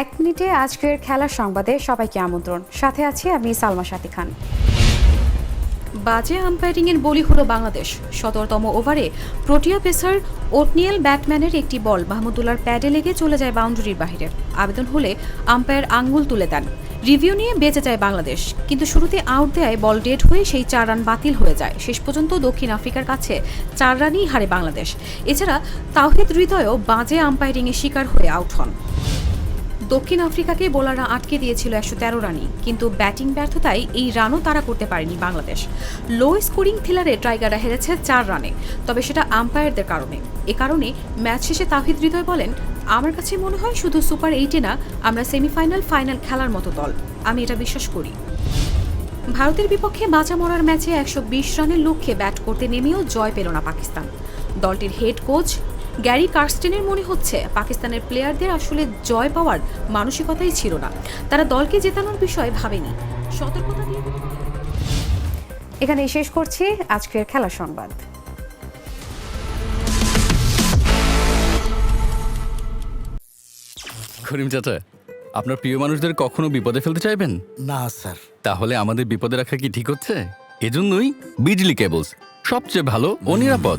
এক মিনিটে আজকের খেলার সংবাদে সবাইকে আমন্ত্রণ। সাথে আছি আমি সালমা সাথী খান। বাজে আম্পায়ারিংয়ের বলি হলো বাংলাদেশ। সতেরোতম ওভারে প্রোটিয়া পেসার ওটনিয়েল ব্যাটম্যানের একটি বল মাহমুদুল্লার প্যাডে লেগে চলে যায় বাউন্ডারির বাইরে। আবেদন হলে আম্পায়ার আঙ্গুল তুলে দেন। রিভিউ নিয়ে বেঁচে যায় বাংলাদেশ। কিন্তু শুরুতে আউট দেয় বল ডেড হয়ে সেই চার রান বাতিল হয়ে যায়। শেষ পর্যন্ত দক্ষিণ আফ্রিকার কাছে চার রানই হারে বাংলাদেশ। এছাড়া তাওহিদ হৃদয়ও বাজে আম্পায়ারিংয়ের শিকার হয়ে আউট হন। দক্ষিণ আফ্রিকাকে বোলাররা আটকে দিয়েছিল একশো তেরো রানই কিন্তু ব্যাটিং ব্যর্থতায় এই রানও তারা করতে পারেনি বাংলাদেশ। লো স্কোরিং থ্রিলারে টাইগাররা হেরেছে চার রানে, তবে সেটা আম্পায়ারদের কারণে। এ কারণে ম্যাচ শেষে তাহিদ হৃদয় বলেন, আমার কাছে মনে হয় শুধু সুপার এইটে না, আমরা সেমিফাইনাল, ফাইনাল খেলার মতো দল। আমি এটা বিশ্বাস করি। ভারতের বিপক্ষে বাঁচা মরার ম্যাচে একশো বিশ রানের লক্ষ্যে ব্যাট করতে নেমেও জয় পেল না পাকিস্তান। দলটির হেড কোচ গ্যারি কার্স্টেনের মনে হচ্ছে পাকিস্তানের প্লেয়ারদের আসলে জয় পাওয়ার মানসিকতাই ছিল না। তারা দলকে জেতানোর বিষয়ে ভাবেনি। সতর্কতা দিয়ে এখানে শেষ করছি আজকের খেলার সংবাদ। করিম চাচা আপনার প্রিয় মানুষদের কখনো বিপদে ফেলতে চাইবেন? না স্যার। তাহলে আমাদের বিপদে রাখা কি ঠিক হচ্ছে? এজন্যই বিজলি কেবলস সবচেয়ে ভালো ও নিরাপদ।